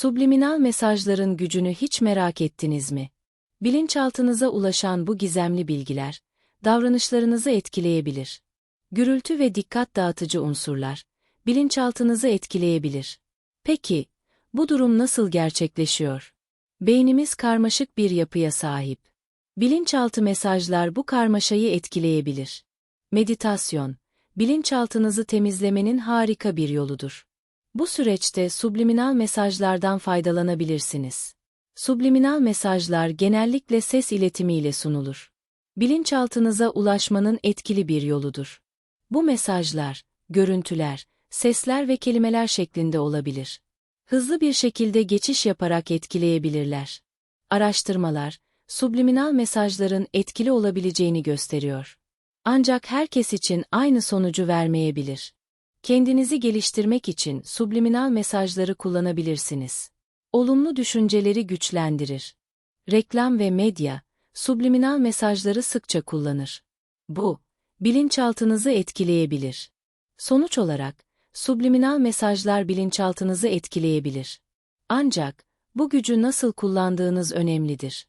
Subliminal mesajların gücünü hiç merak ettiniz mi? Bilinçaltınıza ulaşan bu gizemli bilgiler, davranışlarınızı etkileyebilir. Gürültü ve dikkat dağıtıcı unsurlar, bilinçaltınızı etkileyebilir. Peki, bu durum nasıl gerçekleşiyor? Beynimiz karmaşık bir yapıya sahip. Bilinçaltı mesajlar bu karmaşayı etkileyebilir. Meditasyon, bilinçaltınızı temizlemenin harika bir yoludur. Bu süreçte subliminal mesajlardan faydalanabilirsiniz. Subliminal mesajlar genellikle ses iletimiyle sunulur. Bilinçaltınıza ulaşmanın etkili bir yoludur. Bu mesajlar, görüntüler, sesler ve kelimeler şeklinde olabilir. Hızlı bir şekilde geçiş yaparak etkileyebilirler. Araştırmalar, subliminal mesajların etkili olabileceğini gösteriyor. Ancak herkes için aynı sonucu vermeyebilir. Kendinizi geliştirmek için subliminal mesajları kullanabilirsiniz. Olumlu düşünceleri güçlendirir. Reklam ve medya, subliminal mesajları sıkça kullanır. Bu, bilinçaltınızı etkileyebilir. Sonuç olarak, subliminal mesajlar bilinçaltınızı etkileyebilir. Ancak, bu gücü nasıl kullandığınız önemlidir.